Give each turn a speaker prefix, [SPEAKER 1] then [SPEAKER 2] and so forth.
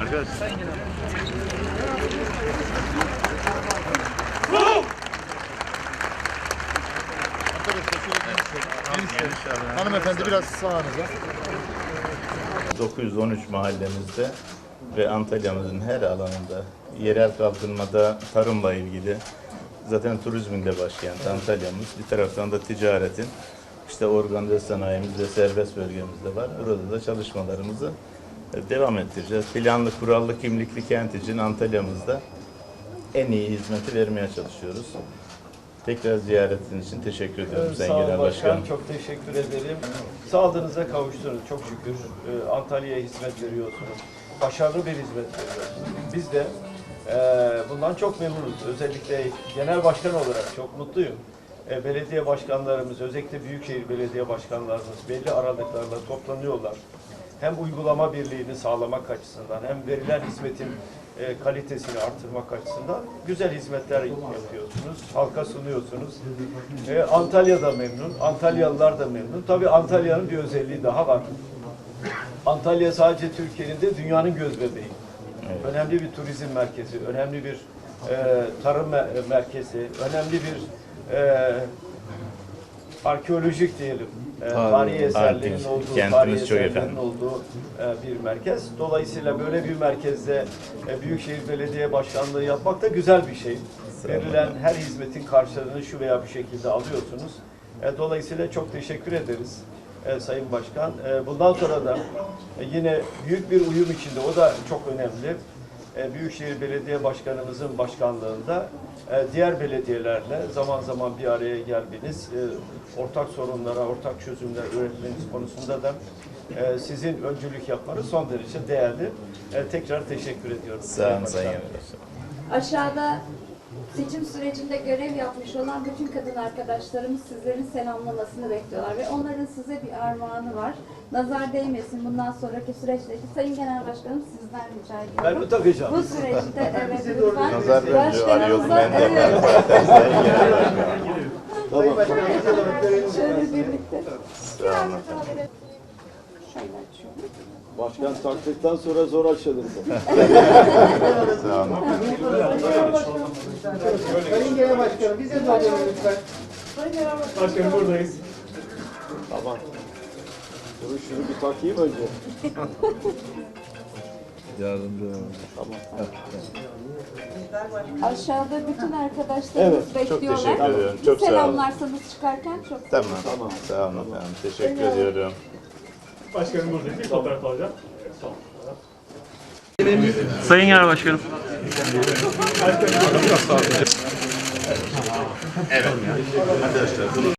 [SPEAKER 1] Arkadaşlar.
[SPEAKER 2] Hanımefendi biraz sağınıza.
[SPEAKER 1] 913 mahallemizde ve Antalya'mızın her alanında yerel kalkınmada tarımla ilgili zaten turizmin de başkenti Antalya'mız. Bir taraftan da ticaretin işte organize sanayimiz ve serbest bölgemizde var. Burada da çalışmalarımızı devam ettireceğiz. Planlı, kurallı, kimlikli kent için Antalya'mızda en iyi hizmeti vermeye çalışıyoruz. Tekrar ziyaretin için teşekkür ediyorum
[SPEAKER 3] Evet,
[SPEAKER 1] Sayın Genel
[SPEAKER 3] başkan,
[SPEAKER 1] Başkanım.
[SPEAKER 3] çok teşekkür ederim. Sağlığınıza kavuştunuz çok şükür. Ee, Antalya'ya hizmet veriyorsunuz. Başarılı bir hizmet veriyorsunuz. Biz de e, bundan çok memnunuz. Özellikle genel başkan olarak çok mutluyum. E, belediye başkanlarımız, özellikle büyükşehir belediye başkanlarımız belli aralıklarla toplanıyorlar. Hem uygulama birliğini sağlamak açısından hem verilen hizmetin e, kalitesini artırmak açısından güzel hizmetler yapıyorsunuz. Halka sunuyorsunuz. E, Antalya da memnun, Antalyalılar da memnun. Tabii Antalya'nın bir özelliği daha var. Antalya sadece Türkiye'nin de dünyanın göz bebeği. Önemli bir turizm merkezi, önemli bir e, tarım me- merkezi, önemli bir e, arkeolojik diyelim, tarihi eserlerin
[SPEAKER 1] Arkeolojik.
[SPEAKER 3] olduğu,
[SPEAKER 1] Kentimiz
[SPEAKER 3] tarihi
[SPEAKER 1] çok
[SPEAKER 3] eserlerin
[SPEAKER 1] efendim.
[SPEAKER 3] olduğu e, bir merkez. Dolayısıyla böyle bir merkezde e, Büyükşehir Belediye Başkanlığı yapmak da güzel bir şey. Verilen her hizmetin karşılığını şu veya bir şekilde alıyorsunuz. E, Dolayısıyla çok teşekkür ederiz e, Sayın Başkan. E, Bundan sonra da e, yine büyük bir uyum içinde, o da çok önemli. E, Büyükşehir Belediye Başkanımızın başkanlığında diğer belediyelerle zaman zaman bir araya geldiğiniz e, ortak sorunlara, ortak çözümler üretmeniz konusunda da e, sizin öncülük yapmanız son derece değerli. E, Tekrar teşekkür ediyorum.
[SPEAKER 1] Sağ olun. Sayın.
[SPEAKER 4] Aşağıda seçim sürecinde görev yapmış olan bütün kadın arkadaşlarımız sizlerin selamlamasını bekliyorlar ve onların size bir armağanı var. Nazar değmesin bundan sonraki süreçteki Sayın Genel Başkanım sizden rica
[SPEAKER 3] Ben
[SPEAKER 4] ediyorum.
[SPEAKER 3] mi takacağım?
[SPEAKER 4] Bu süreçte evet lütfen
[SPEAKER 1] Nazar boncuğu arıyordum ben de.
[SPEAKER 4] evet,
[SPEAKER 1] Sayın Genel Başkanım.
[SPEAKER 4] şöyle birlikte. Şöyle açıyorum.
[SPEAKER 3] Başkan taktıktan sonra zor açılır.
[SPEAKER 1] Sağ olun.
[SPEAKER 2] Sayın Genel Başkanım bize de alalım lütfen.
[SPEAKER 5] Başkanım buradayız.
[SPEAKER 3] Tamam. Dur şunu bir takayım önce.
[SPEAKER 4] Aşağıda bütün arkadaşlarımız
[SPEAKER 3] Evet,
[SPEAKER 1] çok
[SPEAKER 4] bekliyorlar.
[SPEAKER 1] teşekkür ediyorum. Çok sağ olun.
[SPEAKER 4] Selamlarsanız çıkarken çok
[SPEAKER 1] Tamam. Tamam. Sağ olun efendim. Teşekkür ediyorum.
[SPEAKER 5] Başkanım buradayız. Bir fotoğraf alacağım.
[SPEAKER 6] Sayın Genel Başkanım.
[SPEAKER 1] Arkadaşlar bunu